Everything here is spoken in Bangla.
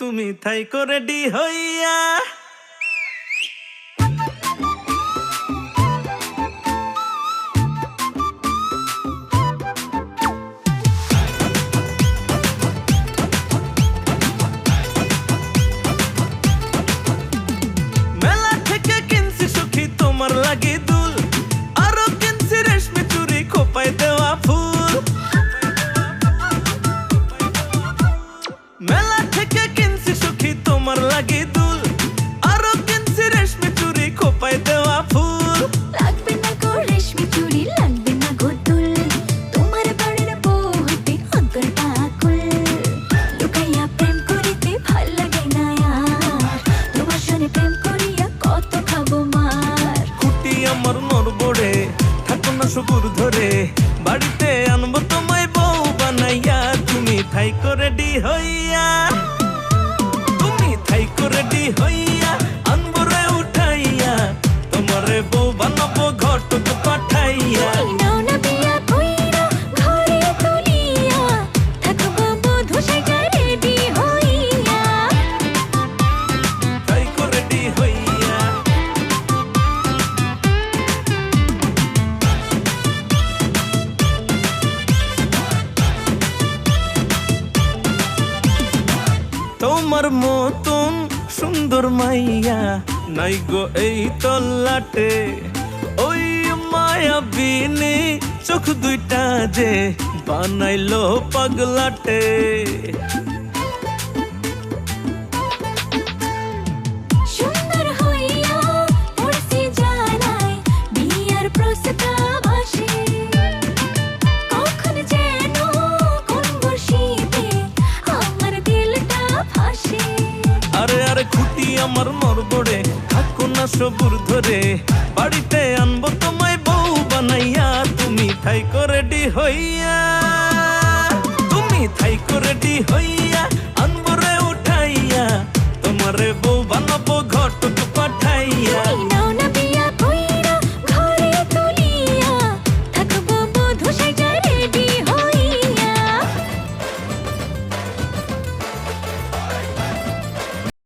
তুমি থাই করে ডি হইয়া তোমার লাগে নরবড়ে থাকো না সবুর ধরে। বাড়িতে আনব তোমায় বউ বানাইয়া, তুমি থাই করে ডি হইয়া। তোমার মতন সুন্দর মাইয়া নাই গো এই তল্লাটে। ওই মায়া বিনে চোখ দুইটা যে বানাইলো পাগলাটে। আমার মরবড়ে থাকো না সবুর ধরে। বাড়িতে আনব তোমায় বউ বানাইয়া, তুমি থাই করে ডি হইয়া। তুমি থাই করে ডি হইয়া, আনব রে উঠাইয়া, তোমারে বউ